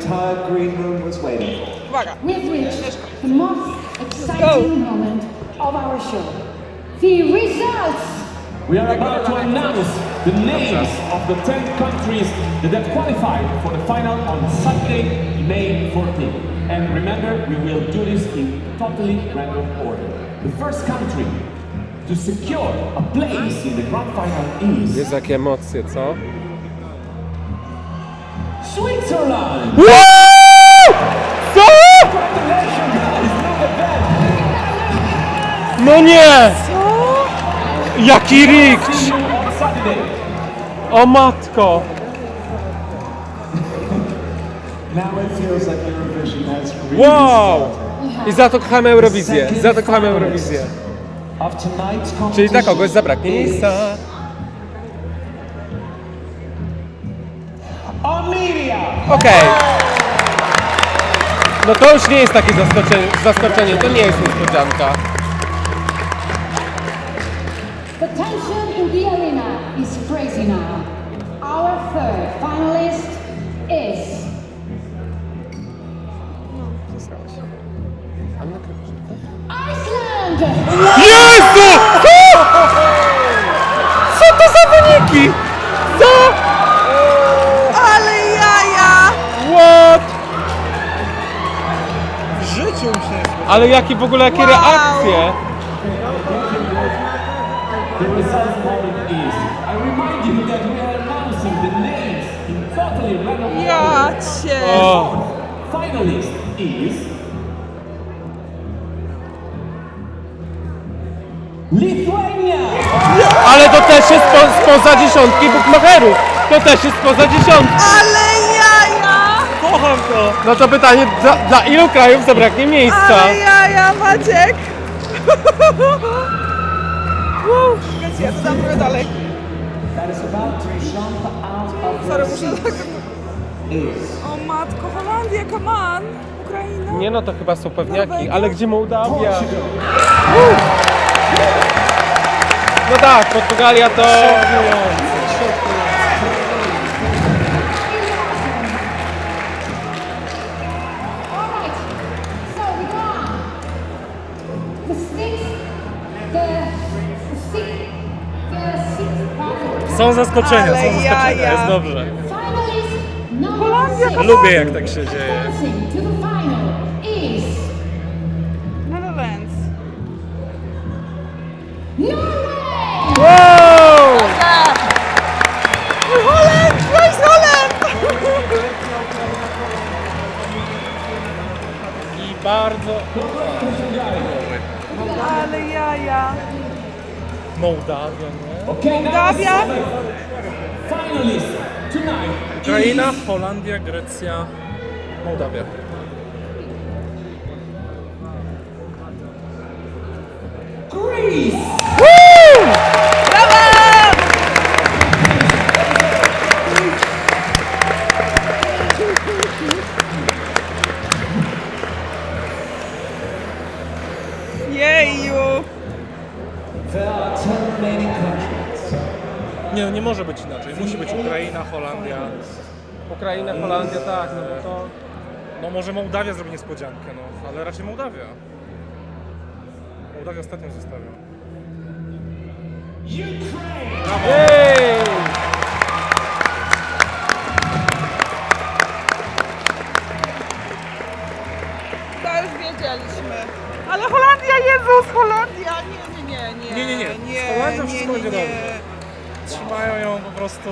entire green room was waiting for. We've reached the most exciting moment of our show. The results! We are about to announce the names of the 10 countries that have qualified for the final on Saturday, May 14th. And remember, we will do this in totally random order. The first country to secure a place in the grand final is Jest jakie emocje, co? Switzerland! Co? At that! No nie! Jaki rikt! O matko! Wow! I za to kochamy Eurowizję, za to kochamy Eurowizję. Czyli dla kogoś zabraknie miejsca. Okej. No to już nie jest takie zaskoczenie, zaskoczenie, to nie jest niespodzianka. The tension in the arena is crazy now. Our third finalist is Iceland! Jezu! Co? Co to za wyniki? Ale jakie w ogóle, jakie Wow. reakcje? Ja cię! O, Finalist is Lithuania! ale to też jest po, spoza dziesiątki bukmacherów. To też jest spoza dziesiątki. Ale! Kocham to! No to pytanie, dla, dla ilu krajów zabraknie miejsca? Ale jaja, Maciek! Wow, Czekajcie, ja to dam trochę dalej. Sorry, muszę tak... O matko, Holandia, come on! Ukraina? Nie no, to chyba są pewniaki, ale gdzie Mołdawia? No tak, Portugalia to... Są zaskoczenia, Ale są zaskoczenia, jaja. jest dobrze. Holandia. Lubię jak tak się dzieje. Netherlands. Wow! Holland! Where's Holland? I bardzo... Ale jaja! Mołdawia, nie? Okay, now Mołdawia? finalist tonight Ukraina, Holandia, Grecja, Mołdawia. Greece! Brawo! Jeju! Nie, nie może być inaczej. Musi być Ukraina, Holandia. Ukraina, Holandia, tak, no bo to... No może Mołdawia zrobi niespodziankę, no, ale raczej Mołdawia. Mołdawia ostatnio zostawią. Jej! To Nie, nie, nie. Trzymają ją po prostu.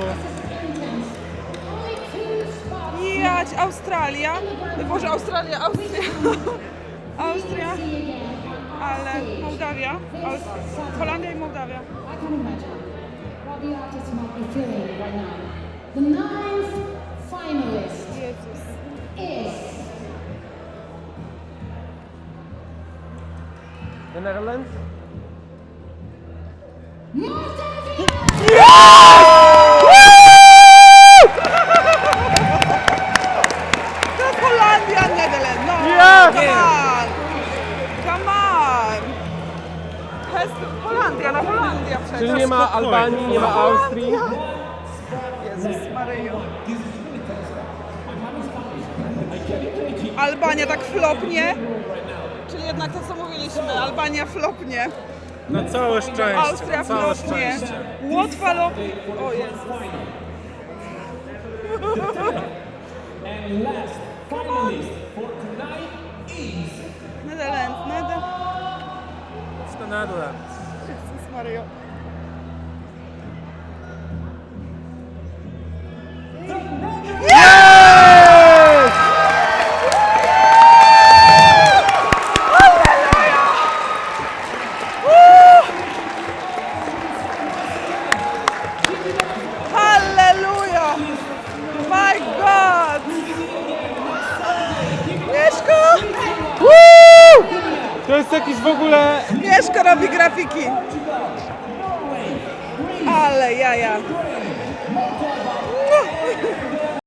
Jać, Australia. Boże, Australia, Austria. Austria, ale Mołdawia. Aust- Holandia i Mołdawia. The ninth finalist is The Netherlands? To Holandia, Netherlands. No, Nie. come on. Come on. Holandia, no Holandia przecież. Czyli nie ma Albanii, nie ma Austrii? Jezus Maryjo. Albania tak flopnie. Czyli jednak to, co mówiliśmy, Albania flopnie. Na całe szczęście, Austria całe flopnie. szczęście. Łotwa lop... O Jezu. And last finalist for tonight is Netherlands, Nether... It's the Netherlands. Jezus Mario. jest jakiś w ogóle... Mieszko robi grafiki. Ale jaja. No.